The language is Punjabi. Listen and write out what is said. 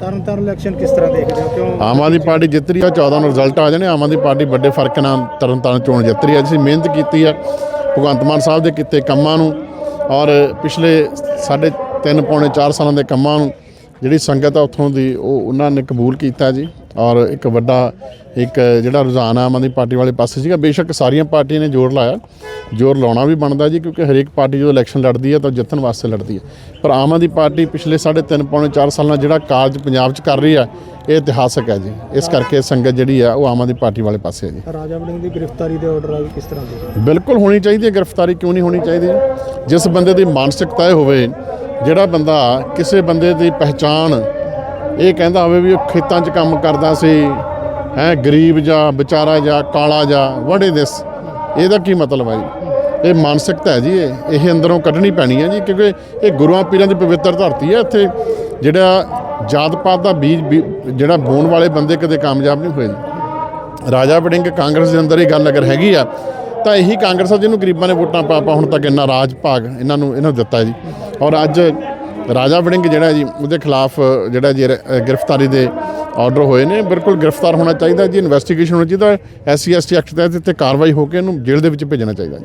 ਤਰਨ ਇਲੈਕਸ਼ਨ ਕਿਸ ਤਰ੍ਹਾਂ ਦੇਖਦੇ ਹੋ? ਕਿਉਂ ਆਮ ਆਦਮੀ ਪਾਰਟੀ ਜਿੱਤ ਰਹੀ ਆ 14 ਨੂੰ ਰਿਜ਼ਲਟ ਆ ਜਾਣੇ, ਆਮ ਆਦਮੀ ਪਾਰਟੀ ਵੱਡੇ ਫ਼ਰਕ ਨਾਲ ਤਰਨਤਾਰਨ ਚੋਣ ਜਿੱਤ ਰਹੀ ਆ। ਅਸੀਂ ਮਿਹਨਤ ਕੀਤੀ ਆ, ਭਗਵੰਤ ਮਾਨ ਸਾਹਿਬ ਦੇ ਕੀਤੇ ਕੰਮਾਂ ਨੂੰ ਔਰ ਪਿਛਲੇ ਸਾਢੇ ਤਿੰਨ, ਪੌਣੇ 4 ਸਾਲਾਂ ਦੇ ਕੰਮਾਂ ਨੂੰ, ਜਿਹੜੀ ਸੰਗਤ ਆ ਉੱਥੋਂ ਦੀ, ਉਹ ਉਹਨਾਂ ਨੇ ਕਬੂਲ ਕੀਤਾ ਜੀ। ਔਰ ਇੱਕ ਵੱਡਾ ਇੱਕ ਜਿਹੜਾ ਰੁਝਾਨ ਆਮ ਆਦਮੀ ਪਾਰਟੀ ਵਾਲੇ ਪਾਸੇ ਸੀਗਾ ਬੇਸ਼ੱਕ ਸਾਰੀਆਂ ਪਾਰਟੀਆਂ ਨੇ ਜ਼ੋਰ ਲਾਇਆ। ਜ਼ੋਰ ਲਾਉਣਾ ਵੀ ਬਣਦਾ ਜੀ ਕਿਉਂਕਿ ਹਰੇਕ ਪਾਰਟੀ ਜਦੋਂ ਇਲੈਕਸ਼ਨ ਲੜਦੀ ਹੈ ਤਾਂ ਜਿੱਤਣ ਵਾਸਤੇ ਲੜਦੀ ਹੈ। ਪਰ ਆਮ ਆਦਮੀ ਪਾਰਟੀ ਪਿਛਲੇ ਸਾਢੇ ਤਿੰਨ ਪੌਣੇ 4 ਸਾਲਾਂ ਜਿਹੜਾ ਕਾਰਜ ਪੰਜਾਬ 'ਚ ਕਰ ਰਹੀ ਆ ਇਹ ਇਤਿਹਾਸਕ ਹੈ ਜੀ। ਇਸ ਕਰਕੇ ਸੰਗਤ ਜਿਹੜੀ ਆ ਉਹ ਆਮ ਆਦਮੀ ਪਾਰਟੀ ਵਾਲੇ ਪਾਸੇ ਹੈ ਜੀ। ਰਾਜਾ ਵੜਿੰਗ ਦੀ ਗ੍ਰਿਫਤਾਰੀ ਦੇ ਆਰਡਰ ਆ ਕਿਸ ਤਰ੍ਹਾਂ ਦੇ? ਬਿਲਕੁਲ ਹੋਣੀ ਚਾਹੀਦੀ ਹੈ ਗ੍ਰਿਫਤਾਰੀ ਕਿਉਂ ਨਹੀਂ ਹੋਣੀ ਚਾਹੀਦੀ? ਜਿਸ ਬੰਦੇ ਦੀ ਮਾਨਸਿਕਤਾ ਹੋਵੇ ਜਿਹੜਾ ਬੰਦਾ ਕਿਸੇ ਬੰਦੇ ਦੀ ਪਹਿਚਾਣ ਇਹ ਕਹਿੰਦਾ ਹੋਵੇ ਵੀ ਉਹ ਖੇਤਾਂ 'ਚ ਕੰਮ ਕਰਦਾ ਸੀ, ਹੈ, ਗਰੀਬ ਜਾਂ ਵਿਚਾਰਾ ਜਾਂ ਕਾਲਾ ਜਾਂ ਵੜੇ ਦਿਸ। ਇਹਦਾ ਕੀ ਮਤਲਬ ਹੈ ਜੀ? ਇਹ ਮਾਨਸਿਕਤਾ ਹੈ ਜੀ ਇਹ। ਇਹ ਅੰਦਰੋਂ ਕੱਢਣੀ ਪੈਣੀ ਹੈ ਜੀ, ਕਿਉਂਕਿ ਇਹ ਗੁਰੂਆਂ ਪੀਰਾਂ ਦੀ ਪਵਿੱਤਰ ਧਰਤੀ ਹੈ ਇੱਥੇ। ਜਿਹੜਾ ਜਾਤ ਪਾਤ ਦਾ ਬੀਜ, ਬੀ- ਜਿਹੜਾ ਬੋਣ ਵਾਲੇ ਬੰਦੇ ਕਦੇ ਕਾਮਯਾਬ ਨਹੀਂ ਹੋਏ ਰਾਜਾ ਵੜਿੰਗ ਕਾਂਗਰਸ ਦੇ ਅੰਦਰ ਇਹ ਗੱਲ ਅਗਰ ਹੈਗੀ ਆ, ਤਾਂ ਇਹੀ ਕਾਂਗਰਸ ਆ ਜਿਹਨੂੰ ਗਰੀਬਾਂ ਨੇ ਵੋਟਾਂ ਪਾ ਪਾ ਹੁਣ ਤੱਕ ਇੰਨਾ ਰਾਜ ਭਾਗ ਇਹਨਾਂ ਨੂੰ ਇਹਨਾਂ ਨੂੰ ਦਿੱਤਾ ਜੀ। ਔਰ ਅੱਜ ਰਾਜਾ ਵੜਿੰਗ ਜਿਹੜਾ ਜੀ, ਉਹਦੇ ਖਿਲਾਫ ਜਿਹੜਾ ਜੀ ਰ- ਗ੍ਰਿਫਤਾਰੀ ਦੇ ਆਰਡਰ ਹੋਏ ਨੇ। ਬਿਲਕੁਲ ਗ੍ਰਿਫਤਾਰ ਹੋਣਾ ਚਾਹੀਦਾ ਜੀ ਇਨਵੈਸਟੀਗੇਸ਼ਨ ਹੋਣੀ ਚਾਹੀਦਾ। ਐਸਸੀ ਐਸਟੀ ਐਕਟ ਤਹਿਤ ਇੱਥੇ ਕਾਰਵਾਈ ਹੋ ਕੇ ਇਹਨੂੰ ਜੇਲ੍ਹ ਦੇ ਵਿੱਚ ਭੇਜਣਾ ਚਾਹੀਦਾ ਜੀ।